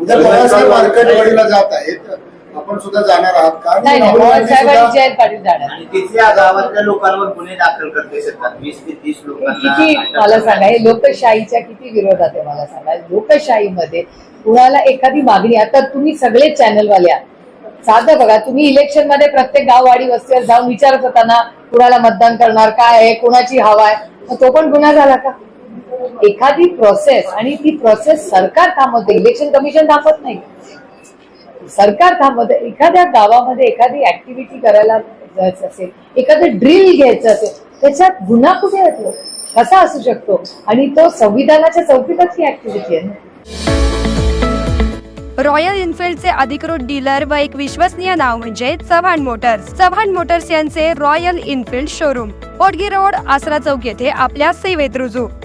उद्या पवारसाहेब मार्केटवाडीला जात आहेत. आपण सुद्धा जाणार आहात का? नाही नाही राहुल पवार गांधी साहेब आणि सुद्धा- जयंत पाटील जाणार. आणि तिथल्या गावातल्या लोकांवर गुन्हे दाखल करते वीस ते तीस लोकांना किती मला हे लोकशाहीच्या किती विरोधात आहे मला सांगा? लोकशाहीमध्ये कुणाला एखादी मागणी आता तुम्ही सगळे चॅनलवाले आहात. साधं बघा तुम्ही इलेक्शनमध्ये प्रत्येक गाववाडी वस्तीवर जाऊन विचारत होता ना कुणाला मतदान करणार काय आहे कुणाची हवा आहे? मग तो पण गुन्हा झाला का? एखादी प्रोसेस आणि ती प्रोसेस सरकार थांबवते. इलेक्शन कमिशन थांबत नाही. सरकार थांबवत. एखाद्या गावामध्ये एखादी ऍक्टिव्हिटी करायला जायचं असेल एखादं ड्रिल घ्यायचं असेल त्याच्यात गुन्हा कुठे येतो कसा असू शकतो? आणि तो संविधानाच्या चौकीतच ही ऍक्टिव्हिटी आहे रॉयल इन्फिल्डचे अधिकृत डीलर व एक विश्वसनीय नाव म्हणजे चव्हाण मोटर्स चव्हाण मोटर्स यांचे royal Enfield showroom पोटगी road Asara चौक येथे आपल्या सेवेत रुजू.